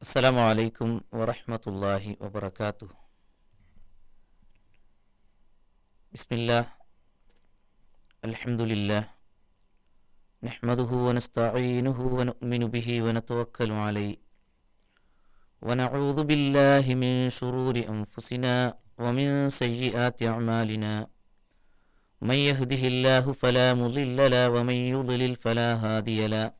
السلام عليكم ورحمة الله وبركاته. بسم الله. الحمد لله. نحمده ونستعينه ونؤمن به ونتوكل عليه. ونعوذ بالله من شرور أنفسنا ومن سيئات أعمالنا. من يهده الله فلا مضل له ومن يضلل فلا هادي له.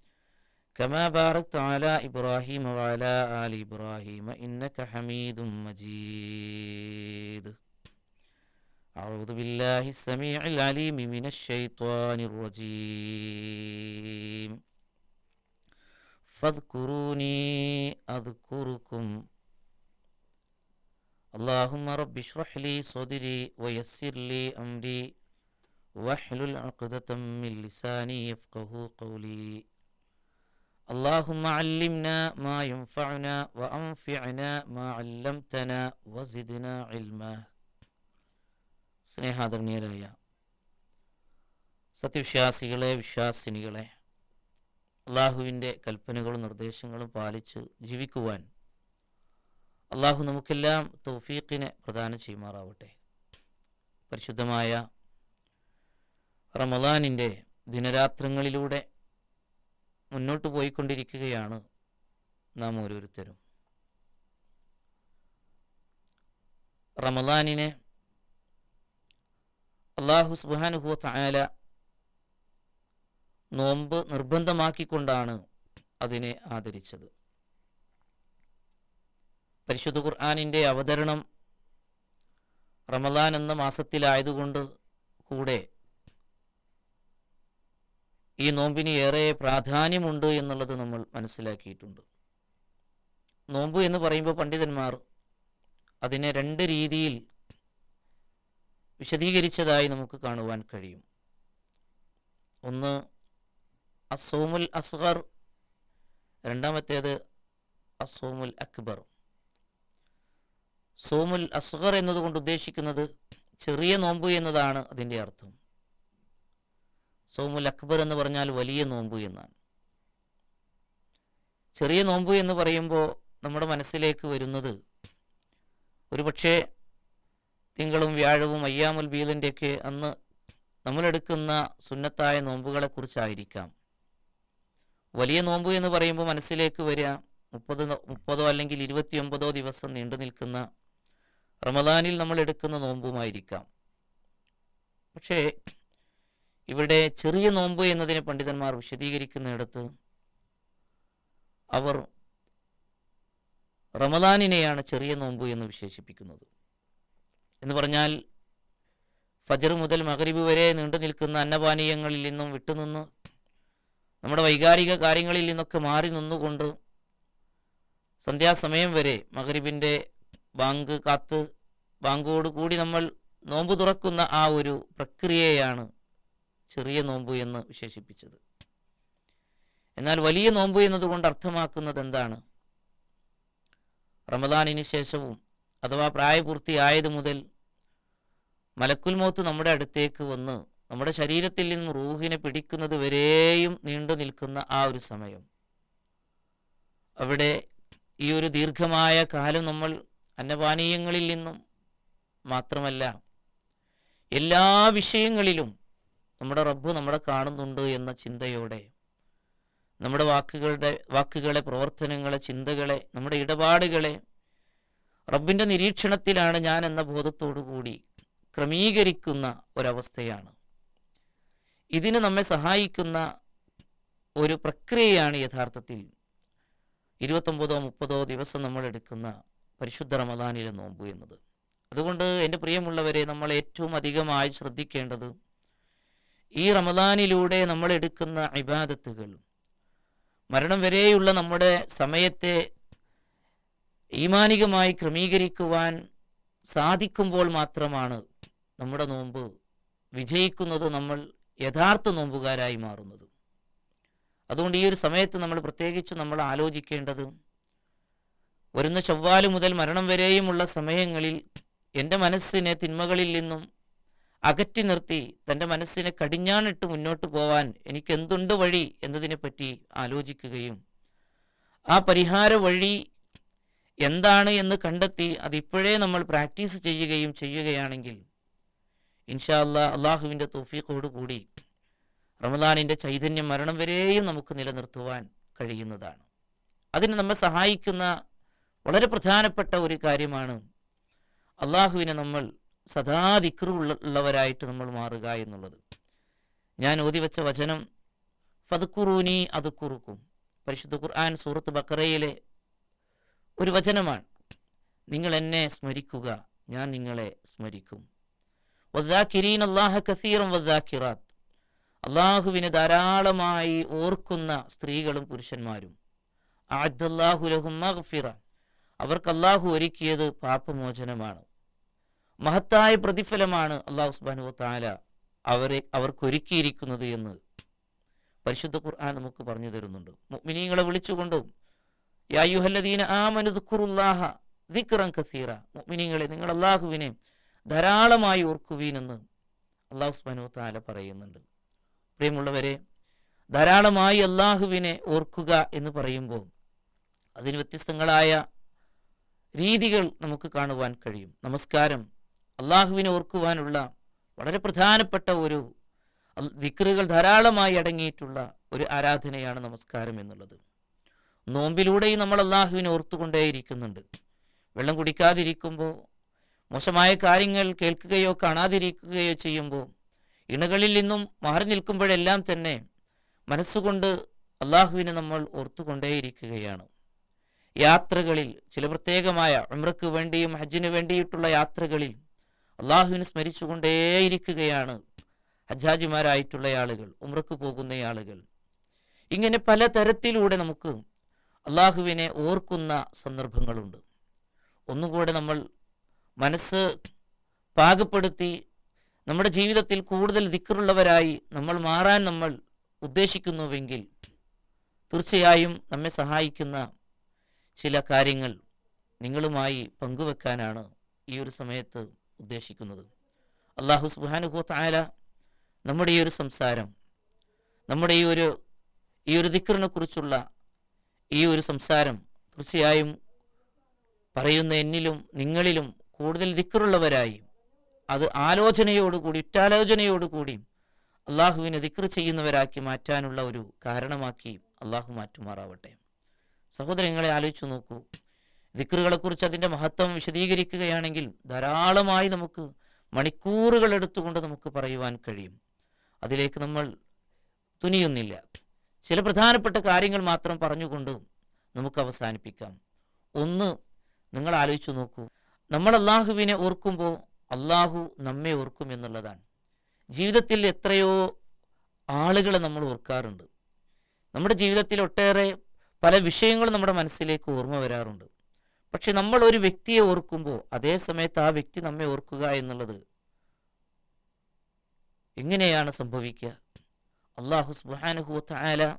كما باركت على إبراهيم وعلى آل إبراهيم إنك حميد مجيد. أعوذ بالله السميع العليم من الشيطان الرجيم. فاذكروني أذكركم. اللهم رب اشرح لي صدري ويسر لي أمري واحلل عقدة من لساني يفقه قولي. اللهم علمنا ما ينفعنا وأنفعنا ما علمتنا وزدنا علما സ്നേഹാദരണീയരായ സത്യവിശ്വാസികളെ വിശ്വാസിനികളെ അള്ളാഹുവിൻ്റെ കൽപ്പനകളും നിർദ്ദേശങ്ങളും പാലിച്ച് ജീവിക്കുവാൻ അള്ളാഹു നമുക്കെല്ലാം തൗഫീഖിനെ പ്രദാനം ചെയ്യുമാറാവട്ടെ പരിശുദ്ധമായ റമദാനിൻ്റെ ദിനരാത്രങ്ങളിലൂടെ മുന്നോട്ട് പോയിക്കൊണ്ടിരിക്കുകയാണ് നാം ഓരോരുത്തരും. റമദാനിനെ അള്ളാഹു സുബാനുഹു തായാല നോമ്പ് നിർബന്ധമാക്കിക്കൊണ്ടാണ് അതിനെ ആദരിച്ചത്. പരിശുദ്ധ ഖുർആാനിന്റെ അവതരണം റമദാൻ എന്ന മാസത്തിലായതുകൊണ്ട് കൂടെ ഈ നോമ്പിന് ഏറെ പ്രാധാന്യമുണ്ട് എന്നുള്ളത് നമ്മൾ മനസ്സിലാക്കിയിട്ടുണ്ട്. നോമ്പ് എന്ന് പറയുമ്പോൾ പണ്ഡിതന്മാർ അതിനെ രണ്ട് രീതിയിൽ വിശദീകരിച്ചതായി നമുക്ക് കാണുവാൻ കഴിയും. ഒന്ന് അസോമുൽ അസ്ഹർ രണ്ടാമത്തേത് അസോമുൽ അക്ബർ. സോമുൽ അസ്ഹർ എന്നതുകൊണ്ട് ഉദ്ദേശിക്കുന്നത് ചെറിയ നോമ്പ് എന്നതാണ് അതിന്റെ അർത്ഥം. സോമുൽ അക്ബർ എന്ന് പറഞ്ഞാൽ വലിയ നോമ്പ് എന്നാണ്. ചെറിയ നോമ്പ് എന്ന് പറയുമ്പോൾ നമ്മുടെ മനസ്സിലേക്ക് വരുന്നത് ഒരുപക്ഷെ തിങ്കളും വ്യാഴവും അയ്യാമുൽ ബീദിന്റെയൊക്കെ അന്ന് നമ്മളെടുക്കുന്ന സുന്നത്തായ നോമ്പുകളെക്കുറിച്ചായിരിക്കാം. വലിയ നോമ്പ് എന്ന് പറയുമ്പോൾ മനസ്സിലേക്ക് വരിക മുപ്പത് മുപ്പതോ അല്ലെങ്കിൽ ഇരുപത്തിയൊമ്പതോ ദിവസം നീണ്ടു നിൽക്കുന്ന റമദാനിൽ നമ്മൾ എടുക്കുന്ന നോമ്പുമായിരിക്കാം. പക്ഷേ ഇവിടെ ചെറിയ നോമ്പ് എന്നതിനെ പണ്ഡിതന്മാർ വിശദീകരിക്കുന്നിടത്ത് അവർ റമദാനിനെയാണ് ചെറിയ നോമ്പ് എന്ന് വിശേഷിപ്പിക്കുന്നത്. എന്ന് പറഞ്ഞാൽ ഫജർ മുതൽ മകരിബ് വരെ നീണ്ടു നിൽക്കുന്ന അന്നപാനീയങ്ങളിൽ നിന്നും വിട്ടുനിന്ന് നമ്മുടെ വൈകാരിക കാര്യങ്ങളിൽ നിന്നൊക്കെ മാറി നിന്നുകൊണ്ട് സന്ധ്യാസമയം വരെ മകരിബിന്റെ ബാങ്ക് കാത്ത് ബാങ്കോട് കൂടി നമ്മൾ നോമ്പ് തുറക്കുന്ന ആ ഒരു പ്രക്രിയയാണ് ചെറിയ നോമ്പ് എന്ന് വിശേഷിപ്പിച്ചത്. എന്നാൽ വലിയ നോമ്പ് എന്നതുകൊണ്ട് അർത്ഥമാക്കുന്നത് എന്താണ്? റമദാനിന് ശേഷവും അഥവാ പ്രായപൂർത്തിയായത് മുതൽ മലക്കുൽ മോത്ത് നമ്മുടെ അടുത്തേക്ക് വന്ന് നമ്മുടെ ശരീരത്തിൽ നിന്നും റൂഹിനെ പിടിക്കുന്നത് വരെയും നീണ്ടു നിൽക്കുന്ന ആ ഒരു സമയം. അവിടെ ഈ ഒരു ദീർഘമായ കാലം നമ്മൾ അന്നപാനീയങ്ങളിൽ നിന്നും മാത്രമല്ല എല്ലാ വിഷയങ്ങളിലും നമ്മുടെ റബ്ബ് നമ്മളെ കാണുന്നുണ്ട് എന്ന ചിന്തയോടെ നമ്മുടെ വാക്കുകളുടെ വാക്കുകളെ പ്രവർത്തനങ്ങളെ ചിന്തകളെ നമ്മുടെ ഇടപാടുകളെ റബ്ബിന്റെ നിരീക്ഷണത്തിലാണ് ഞാൻ എന്ന കൂടി ക്രമീകരിക്കുന്ന ഒരവസ്ഥയാണ്. ഇതിന് നമ്മെ സഹായിക്കുന്ന ഒരു പ്രക്രിയയാണ് യഥാർത്ഥത്തിൽ ഇരുപത്തൊമ്പതോ മുപ്പതോ ദിവസം നമ്മൾ എടുക്കുന്ന പരിശുദ്ധ റമദാനിലെ നോമ്പ് എന്നത്. അതുകൊണ്ട് എന്റെ പ്രിയമുള്ളവരെ നമ്മൾ ഏറ്റവും അധികമായി ശ്രദ്ധിക്കേണ്ടത് ഈ റമദാനിലൂടെ നമ്മൾ എടുക്കുന്ന ഇബാദത്തുകൾ മരണം വരെയുള്ള നമ്മുടെ സമയത്തെ ഈമാനികമായി ക്രമീകരിക്കുവാൻ സാധിക്കുമ്പോൾ മാത്രമാണ് നമ്മുടെ നോമ്പ് വിജയിക്കുന്നത് നമ്മൾ യഥാർത്ഥ നോമ്പുകാരായി മാറുന്നത്. അതുകൊണ്ട് ഈ ഒരു സമയത്ത് നമ്മൾ പ്രത്യേകിച്ച് നമ്മൾ ആലോചിക്കേണ്ടത് വരുന്ന ചൊവ്വാൽ മുതൽ മരണം വരെയുമുള്ള സമയങ്ങളിൽ എന്റെ മനസ്സിനെ തിന്മകളിൽ നിന്നും അകറ്റി നിർത്തി തന്റെ മനസ്സിനെ കടിഞ്ഞാണിട്ട് മുന്നോട്ട് പോവാൻ എനിക്ക് എന്തുണ്ട് വഴി എന്നതിനെപ്പറ്റി ആലോചിക്കുകയും ആ പരിഹാര വഴി എന്താണ് എന്ന് കണ്ടെത്തി അതിപ്പോഴേ നമ്മൾ പ്രാക്ടീസ് ചെയ്യുകയും ചെയ്യുകയാണെങ്കിൽ ഇൻഷാ അല്ലാ അള്ളാഹുവിന്റെ കൂടി റമദാനിന്റെ ചൈതന്യം മരണം വരെയും നമുക്ക് നിലനിർത്തുവാൻ കഴിയുന്നതാണ്. അതിന് നമ്മെ സഹായിക്കുന്ന വളരെ പ്രധാനപ്പെട്ട ഒരു കാര്യമാണ് അള്ളാഹുവിനെ നമ്മൾ സദാ ദിക്റുള്ളവരായിട്ട് നമ്മൾ മാറുക എന്നുള്ളത്. ഞാൻ ഓതിവെച്ച വചനം ഫതുക്കുറൂനി അതുക്കുറുക്കും പരിശുദ്ധ ഖുർആൻ സൂറത്ത് ബക്കറയിലെ ഒരു വചനമാണ്. നിങ്ങൾ എന്നെ സ്മരിക്കുക ഞാൻ നിങ്ങളെ സ്മരിക്കും. വദ്ദാക്കിരീൻ അള്ളാഹ കസീറും വദ്ദാക്കിറാത്ത് അള്ളാഹുവിനെ ധാരാളമായി ഓർക്കുന്ന സ്ത്രീകളും പുരുഷന്മാരും. ആദ്ദല്ലാഹുലഹും മഗ്ഫിറ. അവർക്ക് അള്ളാഹു ഒരുക്കിയത് പാപമോചനമാണ്. മഹത്തായ പ്രതിഫലമാണ് അള്ളാഹു സുബാനു താല അവരെ അവർക്കൊരുക്കിയിരിക്കുന്നത് എന്ന് പരിശുദ്ധ ഖുർആൻ നമുക്ക് പറഞ്ഞു തരുന്നുണ്ട്. മുഗ്മിനീങ്ങളെ വിളിച്ചുകൊണ്ടും യായുഹല്ലദീന ആമനുദുഖുറുല്ലാഹ ദിക്റം കസീറ. മുഗ്മിനീങ്ങളെ നിങ്ങൾ അള്ളാഹുവിനെ ധാരാളമായി ഓർക്കുവീനെന്ന് അള്ളാഹു സുബാനു താല പറയുന്നുണ്ട്. പ്രിയമുള്ളവരെ ധാരാളമായി അള്ളാഹുവിനെ ഓർക്കുക എന്ന് പറയുമ്പോൾ അതിന് വ്യത്യസ്തങ്ങളായ രീതികൾ നമുക്ക് കാണുവാൻ കഴിയും. നമസ്കാരം. അള്ളാഹുവിനെ ഓർക്കുവാനുള്ള വളരെ പ്രധാനപ്പെട്ട ഒരു ദിക്റുകൾ ധാരാളമായി അടങ്ങിയിട്ടുള്ള ഒരു ആരാധനയാണ് നമസ്കാരം എന്നുള്ളത്. നോമ്പിലൂടെയും നമ്മൾ അള്ളാഹുവിനെ ഓർത്തുകൊണ്ടേയിരിക്കുന്നുണ്ട്. വെള്ളം കുടിക്കാതിരിക്കുമ്പോൾ മോശമായ കാര്യങ്ങൾ കേൾക്കുകയോ കാണാതിരിക്കുകയോ ചെയ്യുമ്പോൾ ഇണകളിൽ നിന്നും മാറി നിൽക്കുമ്പോഴെല്ലാം തന്നെ മനസ്സുകൊണ്ട് അള്ളാഹുവിനെ നമ്മൾ ഓർത്തുകൊണ്ടേയിരിക്കുകയാണ്. യാത്രകളിൽ ചില പ്രത്യേകമായ ഉംറയ്ക്ക് വേണ്ടിയും ഹജ്ജിന് വേണ്ടിയിട്ടുള്ള യാത്രകളിൽ അള്ളാഹുവിനെ സ്മരിച്ചുകൊണ്ടേയിരിക്കുകയാണ് ഹജ്ജാജിമാരായിട്ടുള്ള ആളുകൾ ഉമ്രക്ക് പോകുന്ന ആളുകൾ. ഇങ്ങനെ പല തരത്തിലൂടെ നമുക്ക് അള്ളാഹുവിനെ ഓർക്കുന്ന സന്ദർഭങ്ങളുണ്ട്. ഒന്നുകൂടെ നമ്മൾ മനസ്സ് പാകപ്പെടുത്തി നമ്മുടെ ജീവിതത്തിൽ കൂടുതൽ ദിക്കറുള്ളവരായി നമ്മൾ മാറാൻ നമ്മൾ ഉദ്ദേശിക്കുന്നുവെങ്കിൽ തീർച്ചയായും നമ്മെ സഹായിക്കുന്ന ചില കാര്യങ്ങൾ നിങ്ങളുമായി പങ്കുവെക്കാനാണ് ഈ ഒരു സമയത്ത് ഉദ്ദേശിക്കുന്നത്. അള്ളാഹു സുബാനുഹു താല നമ്മുടെ ഈ ഒരു സംസാരം നമ്മുടെ ഈ ഒരു ഈ ഒരു ദിക്കറിനെ കുറിച്ചുള്ള ഈ ഒരു സംസാരം തീർച്ചയായും പറയുന്ന എന്നിലും നിങ്ങളിലും കൂടുതൽ ദിക്കറുള്ളവരായി അത് ആലോചനയോടുകൂടി ഉറ്റാലോചനയോടുകൂടി അള്ളാഹുവിനെ ദിക്കർ ചെയ്യുന്നവരാക്കി മാറ്റാനുള്ള ഒരു കാരണമാക്കി അള്ളാഹു മാറ്റുമാറാവട്ടെ. സഹോദരങ്ങളെ ആലോചിച്ചു നോക്കൂ. ദിക്റുകളെക്കുറിച്ച് അതിന്റെ മഹത്വം വിശദീകരിക്കുകയാണെങ്കിൽ ധാരാളമായി നമുക്ക് മണിക്കൂറുകൾ എടുത്തുകൊണ്ട് നമുക്ക് പറയുവാൻ കഴിയും. അതിലേക്ക് നമ്മൾ തുനിയുന്നില്ല. ചില പ്രധാനപ്പെട്ട കാര്യങ്ങൾ മാത്രം പറഞ്ഞുകൊണ്ട് നമുക്ക് അവസാനിപ്പിക്കാം. ഒന്ന് നിങ്ങൾ ആലോചിച്ചു നോക്കൂ. നമ്മൾ അള്ളാഹുവിനെ ഓർക്കുമ്പോൾ അള്ളാഹു നമ്മെ ഓർക്കും എന്നുള്ളതാണ്. ജീവിതത്തിൽ എത്രയോ ആളുകളെ നമ്മൾ ഓർക്കാറുണ്ട്. നമ്മുടെ ജീവിതത്തിൽ ഒട്ടേറെ പല വിഷയങ്ങളും നമ്മുടെ മനസ്സിലേക്ക് ഓർമ്മ വരാറുണ്ട്. പക്ഷെ നമ്മൾ ഒരു വ്യക്തിയെ ഓർക്കുമ്പോൾ അതേ സമയത്ത് ആ വ്യക്തി നമ്മെ ഓർക്കുക എന്നുള്ളത് എങ്ങനെയാണ് സംഭവിക്കുക? അള്ളാഹു സുബാനുഹു താല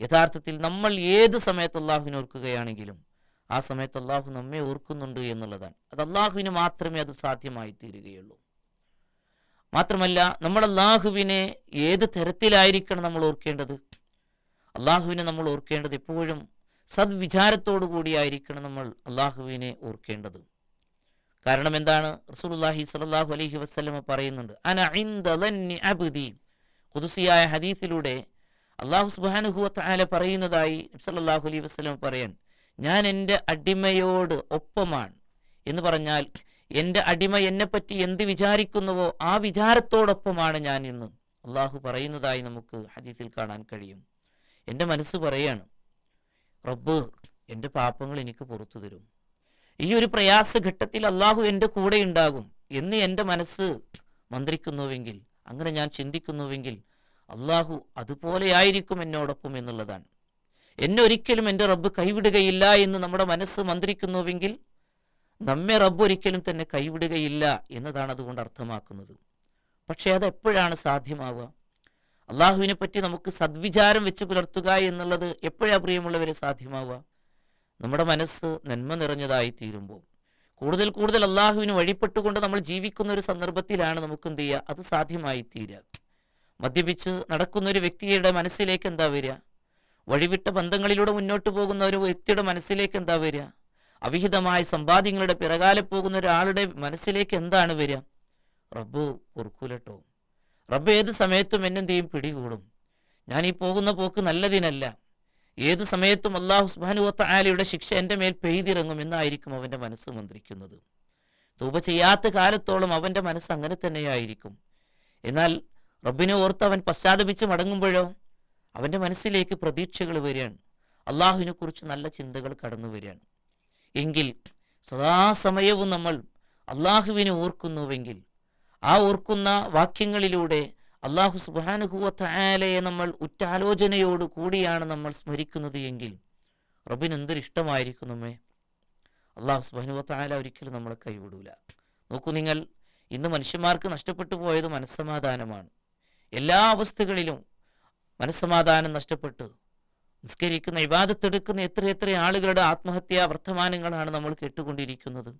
യഥാർത്ഥത്തിൽ നമ്മൾ ഏത് സമയത്ത് അള്ളാഹുവിനെ ഓർക്കുകയാണെങ്കിലും ആ സമയത്ത് അള്ളാഹു നമ്മെ ഓർക്കുന്നുണ്ട് എന്നുള്ളതാണ്. അത് അള്ളാഹുവിന് മാത്രമേ അത് സാധ്യമായി തീരുകയുള്ളൂ മാത്രമല്ല നമ്മൾ അള്ളാഹുവിനെ ഏത് തരത്തിലായിരിക്കണം നമ്മൾ ഓർക്കേണ്ടത്? അള്ളാഹുവിനെ നമ്മൾ ഓർക്കേണ്ടത് എപ്പോഴും സദ്വിചാരത്തോടു കൂടിയായിരിക്കണം നമ്മൾ അള്ളാഹുവിനെ ഓർക്കേണ്ടത്. കാരണം എന്താണ്? റസൂലുള്ളാഹി സ്വല്ലല്ലാഹു അലൈഹി വസല്ലമ പറയുന്നുണ്ട് അബ്ദി. ഖുദ്സിയായ ഹദീസിലൂടെ അള്ളാഹു സുബ്ഹാനഹു വതആല പറയുന്നതായി നബി സല്ലല്ലാഹു അലൈഹി വസല്ലം പറയാൻ ഞാൻ എന്റെ അടിമയോട് ഒപ്പമാണ്. എന്ന് പറഞ്ഞാൽ എന്റെ അടിമ എന്നെപ്പറ്റി എന്ത് വിചാരിക്കുന്നുവോ ആ വിചാരത്തോടൊപ്പമാണ് ഞാൻ ഇന്ന് അള്ളാഹു പറയുന്നതായി നമുക്ക് ഹദീസിൽ കാണാൻ കഴിയും. എന്റെ മനസ്സ് പറയാണ് റബ്ബ് എന്റെ പാപങ്ങൾ എനിക്ക് പുറത്തു തരും. ഈ ഒരു പ്രയാസഘട്ടത്തിൽ അള്ളാഹു എന്റെ കൂടെ ഉണ്ടാകും എന്ന് എന്റെ മനസ്സ് മന്ത്രിക്കുന്നുവെങ്കിൽ അങ്ങനെ ഞാൻ ചിന്തിക്കുന്നുവെങ്കിൽ അള്ളാഹു അതുപോലെയായിരിക്കും എന്നോടൊപ്പം എന്നുള്ളതാണ്. എന്നെ ഒരിക്കലും എന്റെ റബ്ബ് കൈവിടുകയില്ല എന്ന് നമ്മുടെ മനസ്സ് മന്ത്രിക്കുന്നുവെങ്കിൽ നമ്മെ റബ്ബ് ഒരിക്കലും തന്നെ കൈവിടുകയില്ല എന്നതാണ് അതുകൊണ്ട് അർത്ഥമാക്കുന്നത്. പക്ഷേ അത് എപ്പോഴാണ് സാധ്യമാവുക? അള്ളാഹുവിനെ പറ്റി നമുക്ക് സദ്വിചാരം വെച്ച് പുലർത്തുക എന്നുള്ളത് എപ്പോഴാ പ്രിയമുള്ളവരെ സാധ്യമാവുക? നമ്മുടെ മനസ്സ് നന്മ നിറഞ്ഞതായി തീരുമ്പോൾ. കൂടുതൽ കൂടുതൽ അള്ളാഹുവിന് വഴിപ്പെട്ടുകൊണ്ട് നമ്മൾ ജീവിക്കുന്ന ഒരു സന്ദർഭത്തിലാണ് നമുക്ക് എന്ത് ചെയ്യുക? അത് സാധ്യമായി തീരുക. മദ്യപിച്ച് നടക്കുന്ന ഒരു വ്യക്തിയുടെ മനസ്സിലേക്ക് എന്താ വരിക? വഴിവിട്ട ബന്ധങ്ങളിലൂടെ മുന്നോട്ട് പോകുന്ന ഒരു വ്യക്തിയുടെ മനസ്സിലേക്ക് എന്താ വരിക? അവിഹിതമായ സമ്പാദ്യങ്ങളുടെ പിറകാലെ പോകുന്ന ഒരാളുടെ മനസ്സിലേക്ക് എന്താണ് വരിക? റബ്ബു പൊറുക്കൂലട്ടോ. റബ്ബ് ഏത് സമയത്തും എന്നെന്ത് ചെയ്യും പിടികൂടും. ഞാൻ ഈ പോകുന്ന പോക്ക് നല്ലതിനല്ല. ഏത് സമയത്തും അള്ളാഹു സുബാനുവത്ത ആലയുടെ ശിക്ഷ എന്റെ മേൽ പെയ്തിറങ്ങും എന്നായിരിക്കും അവന്റെ മനസ്സ് മന്ത്രിക്കുന്നത്. തൂപ ചെയ്യാത്ത കാലത്തോളം അവന്റെ മനസ്സ് അങ്ങനെ തന്നെയായിരിക്കും. എന്നാൽ റബ്ബിനെ ഓർത്ത് അവൻ പശ്ചാത്തപിച്ച് മടങ്ങുമ്പോഴോ? അവന്റെ മനസ്സിലേക്ക് പ്രതീക്ഷകൾ വരികയാണ്. അള്ളാഹുവിനെ കുറിച്ച് നല്ല ചിന്തകൾ കടന്നു വരികയാണ്. എങ്കിൽ സദാസമയവും നമ്മൾ അള്ളാഹുവിനെ ഓർക്കുന്നുവെങ്കിൽ ആ ഓർക്കുന്ന വാക്യങ്ങളിലൂടെ അള്ളാഹു സുബാനുഹുവത്ത നമ്മൾ ഉറ്റാലോചനയോട് കൂടിയാണ് നമ്മൾ സ്മരിക്കുന്നത് എങ്കിൽ റബിന് എന്തൊരു ഇഷ്ടമായിരിക്കും നമ്മെ അള്ളാഹു സുബാനുവത്ത ഒരിക്കലും നമ്മളെ കൈവിടൂല. നോക്കൂ നിങ്ങൾ ഇന്ന് മനുഷ്യന്മാർക്ക് നഷ്ടപ്പെട്ടു പോയത് മനസ്സമാധാനമാണ്. എല്ലാ അവസ്ഥകളിലും മനസ്സമാധാനം നഷ്ടപ്പെട്ടു. നിസ്കരിക്കുന്ന ഇബാദത്തെടുക്കുന്ന എത്ര എത്ര ആളുകളുടെ ആത്മഹത്യാ വർത്തമാനങ്ങളാണ് നമ്മൾ കേട്ടുകൊണ്ടിരിക്കുന്നത്.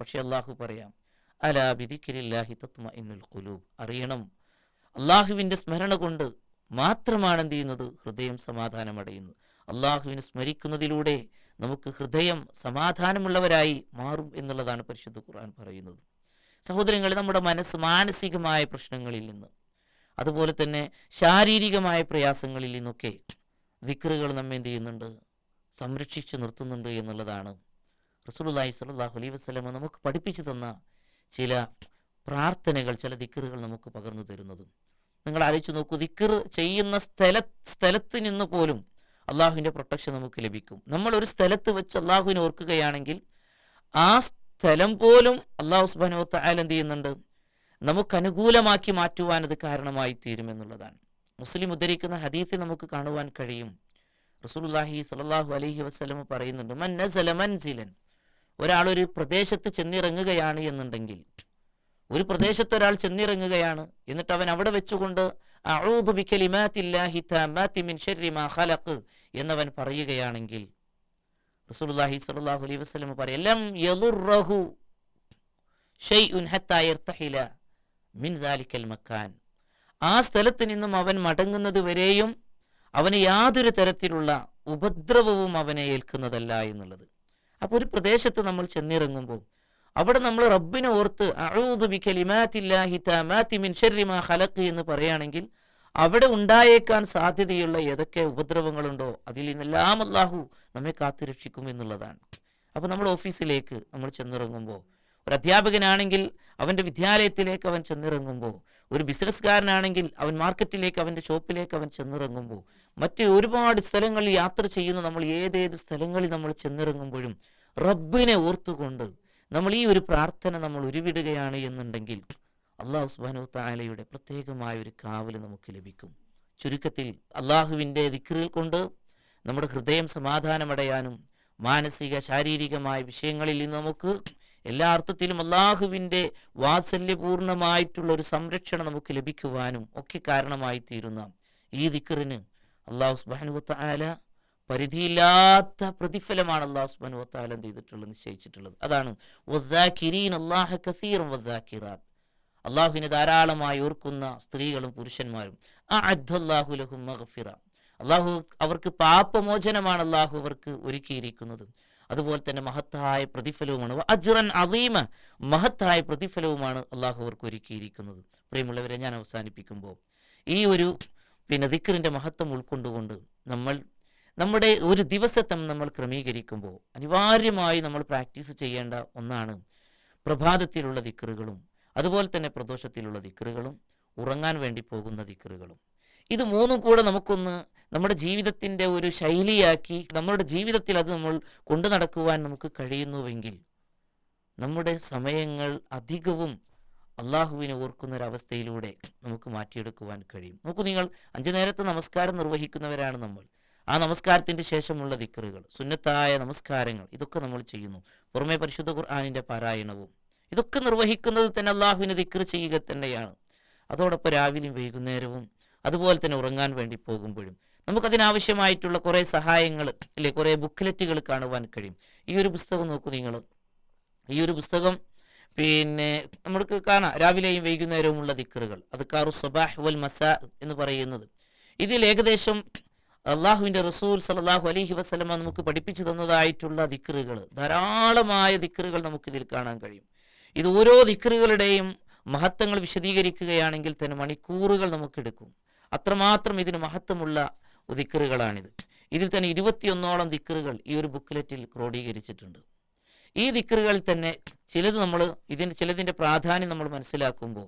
പക്ഷെ അള്ളാഹു പറയാം അലാ തത്മ ഇന്നുൽ ഖുലൂബ്. അറിയണം. അള്ളാഹുവിന്റെ സ്മരണ കൊണ്ട് മാത്രമാണ് എന്ത് ചെയ്യുന്നത്? ഹൃദയം സമാധാനമടയുന്നത് അള്ളാഹുവിനെ സ്മരിക്കുന്നതിലൂടെ നമുക്ക് ഹൃദയം സമാധാനമുള്ളവരായി മാറും എന്നുള്ളതാണ് പരിശുദ്ധ ഖുർആൻ പറയുന്നത്. സഹോദരങ്ങൾ നമ്മുടെ മനസ്സ് മാനസികമായ പ്രശ്നങ്ങളിൽ നിന്ന് അതുപോലെ തന്നെ ശാരീരികമായ പ്രയാസങ്ങളിൽ നിന്നൊക്കെ ദിക്റുകൾ നമ്മെ എന്ത് ചെയ്യുന്നുണ്ട്? സംരക്ഷിച്ചു നിർത്തുന്നുണ്ട് എന്നുള്ളതാണ്. റസൂലുള്ളാഹി സ്വല്ലല്ലാഹു അലൈഹി വസ്ലമ നമുക്ക് പഠിപ്പിച്ചു തന്ന ചില പ്രാർത്ഥനകൾ ചില ദിക്കറുകൾ നമുക്ക് പകർന്നു തരുന്നതും. നിങ്ങൾ ആലോചിച്ച് നോക്കൂ ദിക്കർ ചെയ്യുന്ന സ്ഥല സ്ഥലത്ത് നിന്ന് പോലും അള്ളാഹുവിന്റെ പ്രൊട്ടക്ഷൻ നമുക്ക് ലഭിക്കും. നമ്മൾ ഒരു സ്ഥലത്ത് വെച്ച് അള്ളാഹുവിനെ ഓർക്കുകയാണെങ്കിൽ ആ സ്ഥലം പോലും അള്ളാഹു സുബാനോ തായാൽ എന്ത് ചെയ്യുന്നുണ്ട്? നമുക്ക് അനുകൂലമാക്കി മാറ്റുവാൻ അത് കാരണമായി തീരുമെന്നുള്ളതാണ് മുസ്ലിം ഉദ്ധരിക്കുന്ന ഹദീസിൽ നമുക്ക് കാണുവാൻ കഴിയും. റസൂലുള്ളാഹി സ്വല്ലല്ലാഹു അലഹി വസല്ലം പറയുന്നുണ്ട് മൻ മൻസിലൻ ഒരാളൊരു പ്രദേശത്ത് ചെന്നിറങ്ങുകയാണ് എന്നുണ്ടെങ്കിൽ ഒരു പ്രദേശത്ത് ഒരാൾ ചെന്നിറങ്ങുകയാണ് എന്നിട്ട് അവൻ അവിടെ വെച്ചുകൊണ്ട് എന്നവൻ പറയുകയാണെങ്കിൽ റസൂലുള്ളാഹി സ്വല്ലല്ലാഹു അലൈഹി വസല്ലം ഷൈഉൻ ഹത്താ മിൻ ദാലിക്കൽ മക്കാൻ. ആ സ്ഥലത്ത് നിന്നും അവൻ മടങ്ങുന്നത് വരെയും അവന് യാതൊരു തരത്തിലുള്ള ഉപദ്രവവും അവനെ ഏൽക്കുന്നതല്ല എന്നുള്ളത്. അപ്പോൾ ഒരു പ്രദേശത്ത് നമ്മൾ ചെന്നിറങ്ങുമ്പോൾ അവിടെ നമ്മൾ റബ്ബിനെ ഓർത്ത് എന്ന് പറയുകയാണെങ്കിൽ അവിടെ ഉണ്ടായേക്കാൻ സാധ്യതയുള്ള ഏതൊക്കെ ഉപദ്രവങ്ങളുണ്ടോ അതിൽ നിന്നെല്ലാം അല്ലാഹു നമ്മെ കാത്തുരക്ഷിക്കും എന്നുള്ളതാണ്. അപ്പോൾ നമ്മൾ ഓഫീസിലേക്ക് നമ്മൾ ചെന്നിറങ്ങുമ്പോൾ ഒരു അധ്യാപകനാണെങ്കിൽ അവന്റെ വിദ്യാലയത്തിലേക്ക് അവൻ ചെന്നിറങ്ങുമ്പോൾ ഒരു ബിസിനസ്സുകാരനാണെങ്കിൽ അവൻ മാർക്കറ്റിലേക്ക് അവന്റെ ഷോപ്പിലേക്ക് അവൻ ചെന്നിറങ്ങുമ്പോൾ മറ്റ് ഒരുപാട് സ്ഥലങ്ങളിൽ യാത്ര ചെയ്യുന്ന നമ്മൾ ഏതേത് സ്ഥലങ്ങളിൽ നമ്മൾ ചെന്നിറങ്ങുമ്പോഴും റബ്ബിനെ ഓർത്തുകൊണ്ട് നമ്മൾ ഈ ഒരു പ്രാർത്ഥന നമ്മൾ ഉരുവിടുകയാണ് എന്നുണ്ടെങ്കിൽ അള്ളാഹു സുബാനു താലയുടെ പ്രത്യേകമായ ഒരു കാവൽ നമുക്ക് ലഭിക്കും. ചുരുക്കത്തിൽ അള്ളാഹുവിന്റെ ദിക്റിൽ കൊണ്ട് നമ്മുടെ ഹൃദയം സമാധാനമടയാനും മാനസിക ശാരീരികമായ വിഷയങ്ങളിൽ നിന്ന് നമുക്ക് എല്ലാ അർത്ഥത്തിലും അള്ളാഹുവിന്റെ വാത്സല്യപൂർണമായിട്ടുള്ള ഒരു സംരക്ഷണം നമുക്ക് ലഭിക്കുവാനും ഒക്കെ കാരണമായി തീരുന്ന ഈ ദിക്കറിന് അള്ളാഹു സുബാനുവത്ത ആല പരിധിയില്ലാത്ത പ്രതിഫലമാണ് അള്ളാഹു സുബാനുവത്ത വത്താല എന്ത് ചെയ്തിട്ടുള്ളത്? നിശ്ചയിച്ചിട്ടുള്ളത്. അതാണ്. കസീറും അള്ളാഹുവിനെ ധാരാളമായി ഓർക്കുന്ന സ്ത്രീകളും പുരുഷന്മാരും. അള്ളാഹു അവർക്ക് പാപമോചനമാണ് അള്ളാഹു അവർക്ക് ഒരുക്കിയിരിക്കുന്നത്. അതുപോലെ തന്നെ മഹത്തായ പ്രതിഫലവുമാണ്. അജ്റൻ അലീമ മഹത്തായ പ്രതിഫലവുമാണ് അള്ളാഹു അവർക്ക് ഒരുക്കിയിരിക്കുന്നത്. പ്രിയമുള്ളവരെ ഞാൻ അവസാനിപ്പിക്കുമ്പോൾ ഈ ഒരു പിന്നെ ദിക്കറിന്റെ മഹത്വം ഉൾക്കൊണ്ടുകൊണ്ട് നമ്മൾ നമ്മുടെ ഒരു ദിവസത്തെ നമ്മൾ ക്രമീകരിക്കുമ്പോൾ അനിവാര്യമായി നമ്മൾ പ്രാക്ടീസ് ചെയ്യേണ്ട ഒന്നാണ് പ്രഭാതത്തിലുള്ള ദിക്കറുകളും അതുപോലെ തന്നെ പ്രദോഷത്തിലുള്ള ദിക്കറുകളും ഉറങ്ങാൻ വേണ്ടി പോകുന്ന ദിക്കറുകളും ഇത് മൂന്നും കൂടെ നമുക്കൊന്ന് നമ്മുടെ ജീവിതത്തിന്റെ ഒരു ശൈലിയാക്കി നമ്മുടെ ജീവിതത്തിൽ അത് നമ്മൾ കൊണ്ടു നടക്കുവാൻ നമുക്ക് കഴിയുന്നുവെങ്കിൽ നമ്മുടെ സമയങ്ങൾ അധികവും അള്ളാഹുവിനെ ഓർക്കുന്ന ഒരവസ്ഥയിലൂടെ നമുക്ക് മാറ്റിയെടുക്കുവാൻ കഴിയും. നോക്കൂ നിങ്ങൾ അഞ്ചു നേരത്തെ നമസ്കാരം നിർവഹിക്കുന്നവരാണ് നമ്മൾ. ആ നമസ്കാരത്തിന്റെ ശേഷമുള്ള ദിക്കറുകൾ സുന്നത്തായ നമസ്കാരങ്ങൾ ഇതൊക്കെ നമ്മൾ ചെയ്യുന്നു. പുറമെ പരിശുദ്ധ ഖുർആാനിന്റെ പാരായണവും. ഇതൊക്കെ നിർവഹിക്കുന്നത് തന്നെ അള്ളാഹുവിനെ ദിക്കർ ചെയ്യുക തന്നെയാണ്. അതോടൊപ്പം രാവിലെയും വൈകുന്നേരവും അതുപോലെ തന്നെ ഉറങ്ങാൻ വേണ്ടി പോകുമ്പോഴും നമുക്കതിനാവശ്യമായിട്ടുള്ള കുറേ സഹായങ്ങൾ അല്ലെ കുറേ ബുക്ക്ലെറ്റുകൾ കാണുവാൻ കഴിയും. ഈ ഒരു പുസ്തകം നോക്കൂ നിങ്ങൾ. ഈ ഒരു പുസ്തകം പിന്നെ നമുക്ക് കാണാം രാവിലെയും വൈകുന്നേരവും ഉള്ള ദിക്കറുകൾ അത് കാറു സബാഹ് വൽ മസാ എന്ന് പറയുന്നത്. ഇതിൽ ഏകദേശം അള്ളാഹുവിന്റെ റസൂൽ സലാഹു അലഹി വസ്ലമ നമുക്ക് പഠിപ്പിച്ചു തന്നതായിട്ടുള്ള ദിക്കറുകൾ ധാരാളമായ ദിക്കറുകൾ നമുക്കിതിൽ കാണാൻ കഴിയും. ഇത് ഓരോ ദിക്കറുകളുടെയും മഹത്വങ്ങൾ വിശദീകരിക്കുകയാണെങ്കിൽ തന്നെ മണിക്കൂറുകൾ നമുക്കെടുക്കും. അത്രമാത്രം ഇതിന് മഹത്വമുള്ള ദിക്കറുകളാണിത് ഇതിൽ തന്നെ ഇരുപത്തിയൊന്നോളം ദിക്കറുകൾ ഈ ഒരു ബുക്ക്ലെറ്റിൽ ക്രോഡീകരിച്ചിട്ടുണ്ട്. ഈ ദിക്കറുകളിൽ തന്നെ ചിലത് നമ്മൾ ഇതിന്റെ ചിലതിന്റെ പ്രാധാന്യം നമ്മൾ മനസ്സിലാക്കുമ്പോൾ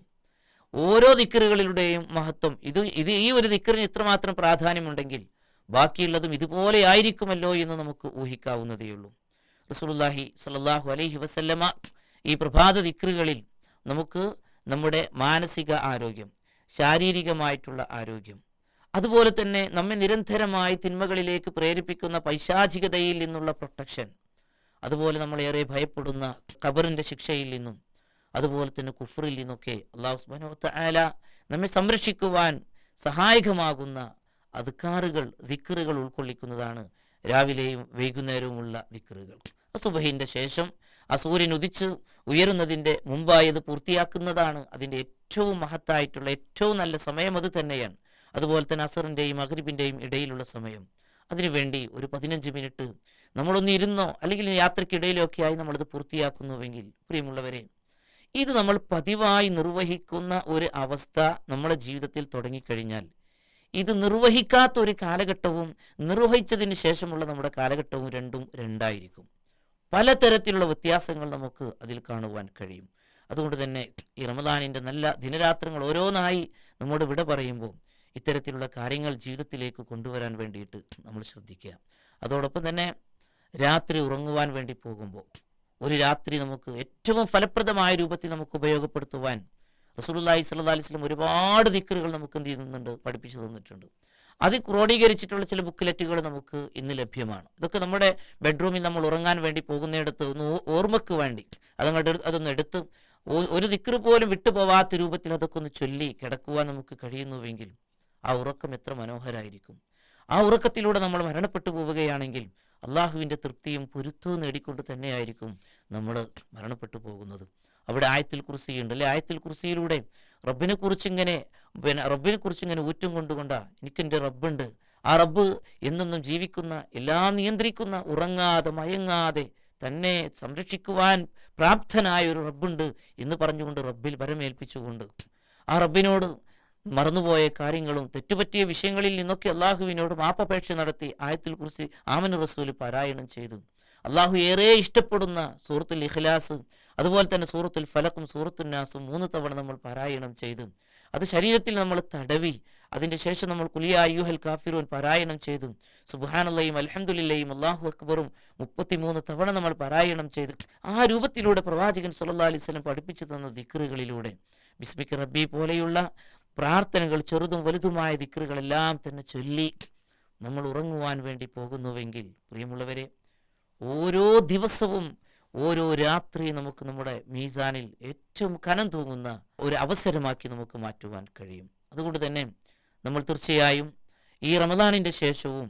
ഓരോ ദിക്കറുകളിലൂടെയും മഹത്വം ഇത് ഇത് ഈ ഒരു ദിക്കറിന് ഇത്രമാത്രം പ്രാധാന്യമുണ്ടെങ്കിൽ ബാക്കിയുള്ളതും ഇതുപോലെ ആയിരിക്കുമല്ലോ എന്ന് നമുക്ക് ഊഹിക്കാവുന്നതേയുള്ളൂ റസൂലുള്ളാഹി സ്വല്ലല്ലാഹു അലൈഹി വസല്ലമ ഈ പ്രഭാത ദിക്കറുകളിൽ നമുക്ക് നമ്മുടെ മാനസിക ആരോഗ്യം ശാരീരികമായിട്ടുള്ള ആരോഗ്യം അതുപോലെ തന്നെ നമ്മെ നിരന്തരമായി തിന്മകളിലേക്ക് പ്രേരിപ്പിക്കുന്ന പൈശാചികതയിൽ നിന്നുള്ള പ്രൊട്ടക്ഷൻ അതുപോലെ നമ്മൾ ഏറെ ഭയപ്പെടുന്ന ഖബറിന്റെ ശിക്ഷയിൽ നിന്നും അതുപോലെ തന്നെ കുഫറിൽ നിന്നൊക്കെ അള്ളാഹു സുബ്ഹാനഹു ആല നമ്മെ സംരക്ഷിക്കുവാൻ സഹായകമാകുന്ന അധികാറുകൾ ദിക്കറുകൾ ഉൾക്കൊള്ളിക്കുന്നതാണ് രാവിലെയും വൈകുന്നേരവുമുള്ള ദിക്കറുകൾ സുബഹിന്റെ ശേഷം ആ സൂര്യൻ ഉദിച്ച് ഉയരുന്നതിന്റെ മുമ്പായി അത് പൂർത്തിയാക്കുന്നതാണ് അതിന്റെ ഏറ്റവും മഹത്തായിട്ടുള്ള ഏറ്റവും നല്ല സമയം അത് തന്നെയാണ്. അതുപോലെ തന്നെ അസറിന്റെയും അഹരിബിന്റെയും ഇടയിലുള്ള സമയം. അതിനുവേണ്ടി ഒരു പതിനഞ്ച് മിനിറ്റ് നമ്മളൊന്ന് ഇരുന്നോ അല്ലെങ്കിൽ യാത്രയ്ക്കിടയിലോ ഒക്കെ ആയി നമ്മളത് പൂർത്തിയാക്കുന്നുവെങ്കിൽ പ്രിയമുള്ളവരെ ഇത് നമ്മൾ പതിവായി നിർവഹിക്കുന്ന ഒരു അവസ്ഥ നമ്മുടെ ജീവിതത്തിൽ തുടങ്ങിക്കഴിഞ്ഞാൽ ഇത് നിർവഹിക്കാത്ത ഒരു കാലഘട്ടവും നിർവഹിച്ചതിന് ശേഷമുള്ള നമ്മുടെ കാലഘട്ടവും രണ്ടും രണ്ടായിരിക്കും. പലതരത്തിലുള്ള വ്യത്യാസങ്ങൾ നമുക്ക് അതിൽ കാണുവാൻ കഴിയും. അതുകൊണ്ട് തന്നെ ഈ റമദാനിന്റെ നല്ല ദിനരാത്രങ്ങൾ ഓരോന്നായി നമ്മോട് വിട പറയുമ്പോൾ ഇത്തരത്തിലുള്ള കാര്യങ്ങൾ ജീവിതത്തിലേക്ക് കൊണ്ടുവരാൻ വേണ്ടിയിട്ട് നമ്മൾ ശ്രദ്ധിക്കുക. അതോടൊപ്പം തന്നെ രാത്രി ഉറങ്ങുവാൻ വേണ്ടി പോകുമ്പോൾ ഒരു രാത്രി നമുക്ക് ഏറ്റവും ഫലപ്രദമായ രൂപത്തിൽ നമുക്ക് ഉപയോഗപ്പെടുത്തുവാൻ റസൂലുള്ളാഹി സ്വല്ലല്ലാഹി അലൈഹി വസല്ലം ഒരുപാട് ദിക്കറുകൾ നമുക്ക് എന്ത് ചെയ്യുന്നുണ്ട്? പഠിപ്പിച്ചു തന്നിട്ടുണ്ട്. അത് ക്രോഡീകരിച്ചിട്ടുള്ള ചില ബുക്ക്ലെറ്റുകൾ നമുക്ക് ഇന്ന് ലഭ്യമാണ്. ഇതൊക്കെ നമ്മുടെ ബെഡ്റൂമിൽ നമ്മൾ ഉറങ്ങാൻ വേണ്ടി പോകുന്നിടത്ത് ഒന്ന് ഓർമ്മയ്ക്ക് വേണ്ടി അതങ്ങോട്ട് അതൊന്ന് എടുത്ത് ഒരു ദിക്കറ് പോലും വിട്ടുപോവാത്ത രൂപത്തിൽ അതൊക്കെ ഒന്ന് ചൊല്ലി കിടക്കുവാൻ നമുക്ക് കഴിയുന്നുവെങ്കിൽ ആ ഉറക്കം എത്ര മനോഹരായിരിക്കും. ആ ഉറക്കത്തിലൂടെ നമ്മൾ മരണപ്പെട്ടു പോവുകയാണെങ്കിൽ അള്ളാഹുവിന്റെ തൃപ്തിയും പൊരുത്തവും നേടിക്കൊണ്ട് തന്നെയായിരിക്കും നമ്മൾ മരണപ്പെട്ടു പോകുന്നത്. അവിടെ ആയത്തിൽ കുറിസിയുണ്ട് അല്ലെ? ആയത്തിൽ കുറിസിയിലൂടെ റബ്ബിനെ കുറിച്ചിങ്ങനെ പിന്നെ റബ്ബിനെ കുറിച്ച് ഇങ്ങനെ ഊറ്റം കൊണ്ടുകൊണ്ടാ എനിക്കെന്റെ റബ്ബുണ്ട്. ആ റബ്ബ് എന്നെന്നും ജീവിക്കുന്ന എല്ലാം നിയന്ത്രിക്കുന്ന ഉറങ്ങാതെ മയങ്ങാതെ തന്നെ സംരക്ഷിക്കുവാൻ പ്രാപ്തനായ ഒരു റബ്ബുണ്ട് എന്ന് പറഞ്ഞുകൊണ്ട് റബ്ബിൽ വരമേൽപ്പിച്ചുകൊണ്ട് ആ റബ്ബിനോട് മറന്നുപോയ കാര്യങ്ങളും തെറ്റുപറ്റിയ വിഷയങ്ങളിൽ നിന്നൊക്കെ അള്ളാഹുവിനോട് മാപ്പപേക്ഷ നടത്തി ആയത്തിൽ കുറിച്ച് ആമന റസൂൽ പാരായണം ചെയ്തു. അള്ളാഹു ഏറെ ഇഷ്ടപ്പെടുന്ന സൂറത്തുൽ ഇഖ്ലാസ് അതുപോലെ തന്നെ സൂറത്തുൽ ഫലക്കും സൂറത്തുൽ നാസും മൂന്ന് തവണ നമ്മൾ പാരായണം ചെയ്തു. അത് ശരീരത്തിൽ നമ്മൾ തടവി അതിന്റെ ശേഷം നമ്മൾ കുലിയ അയ്യുഹൽ കാഫിറൂൻ പാരായണം ചെയ്തു. സുബാനുള്ളയും അലഹമുല്ലയും അള്ളാഹു അക്ബറും മുപ്പത്തിമൂന്ന് തവണ നമ്മൾ പാരായണം ചെയ്തു. ആ രൂപത്തിലൂടെ പ്രവാചകൻ സുല്ലാ അലൈഹി വസല്ലം പഠിപ്പിച്ചു തന്ന ദിക്റുകളിലൂടെ. ബിസ്മിക് റബ്ബി പോലെയുള്ള പ്രാർത്ഥനകൾ ചെറുതും വലുതുമായ ദിക്കറുകളെല്ലാം തന്നെ ചൊല്ലി നമ്മൾ ഉറങ്ങുവാൻ വേണ്ടി പോകുന്നുവെങ്കിൽ പ്രിയമുള്ളവരെ ഓരോ ദിവസവും ഓരോ രാത്രി നമുക്ക് നമ്മുടെ മീസാനിൽ ഏറ്റവും കനം തൂങ്ങുന്ന ഒരു അവസരമാക്കി നമുക്ക് മാറ്റുവാൻ കഴിയും. അതുകൊണ്ട് തന്നെ നമ്മൾ തീർച്ചയായും ഈ റമദാനിന്റെ ശേഷവും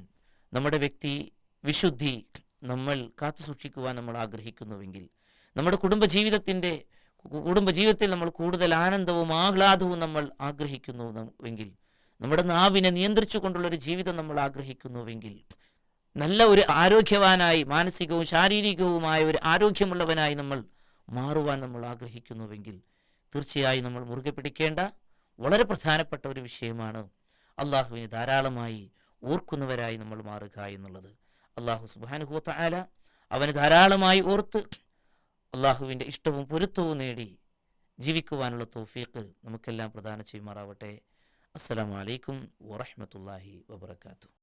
നമ്മുടെ വ്യക്തി വിശുദ്ധി നമ്മൾ കാത്തു സൂക്ഷിക്കുവാൻ നമ്മൾ ആഗ്രഹിക്കുന്നുവെങ്കിൽ നമ്മുടെ കുടുംബജീവിതത്തിന്റെ കുടുംബജീവിതത്തിൽ നമ്മൾ കൂടുതൽ ആനന്ദവും ആഹ്ലാദവും നമ്മൾ ആഗ്രഹിക്കുന്നുവെങ്കിൽ നമ്മുടെ നാവിനെ നിയന്ത്രിച്ചു കൊണ്ടുള്ള ഒരു ജീവിതം നമ്മൾ ആഗ്രഹിക്കുന്നുവെങ്കിൽ നല്ല ഒരു ആരോഗ്യവാനായി മാനസികവും ശാരീരികവുമായ ഒരു ആരോഗ്യമുള്ളവനായി നമ്മൾ മാറുവാൻ നമ്മൾ ആഗ്രഹിക്കുന്നുവെങ്കിൽ തീർച്ചയായും നമ്മൾ മുറുകെ പിടിക്കേണ്ട വളരെ പ്രധാനപ്പെട്ട ഒരു വിഷയമാണ് അള്ളാഹുവിനെ ധാരാളമായി ഓർക്കുന്നവരായി നമ്മൾ മാറുക എന്നുള്ളത്. അള്ളാഹു സുബാനുഹൂത്ത ആല അവന് ധാരാളമായി ഓർത്ത് അള്ളാഹുവിന്റെ ഇഷ്ടവും പൊരുത്തവും നേടി ജീവിക്കുവാനുള്ള തോഫീക്ക് നമുക്കെല്ലാം പ്രദാനം ചെയ്യുമാറാവട്ടെ. അസ്സലാമു അലൈക്കും വറഹ്മത്തുള്ളാഹി വബർക്കാത്തു